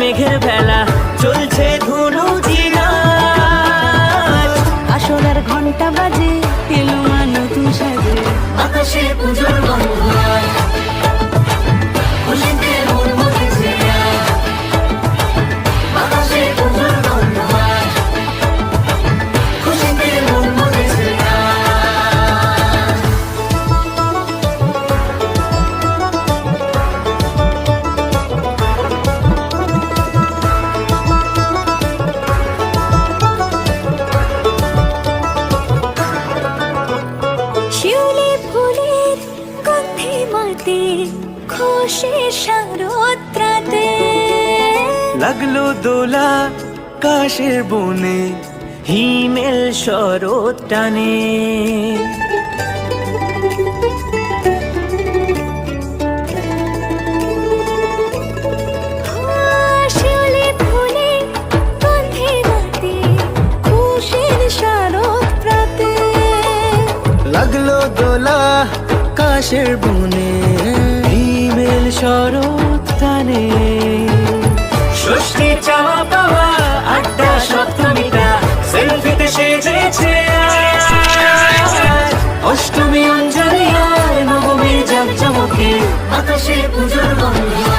মেঘের ভেলা চলছে ধুনু আসলার ঘণ্টা বাজে এলো মানু নতুন সাজে আকাশে পুজোর খুশির শারদ্রাতে। লাগল দোলা কাশের বনে হিমেল শরৎ টানে। লাগল দোলা কাশের বনে শরৎ টানে ষষ্ঠী চাওয়া পাওয়া, আড্ডা সপ্তমীটা সেলফিতে সেজেছে। অষ্টমী অঞ্জলি আর নবমীর জাকজমকে আকাশে পুজোর গন্ধ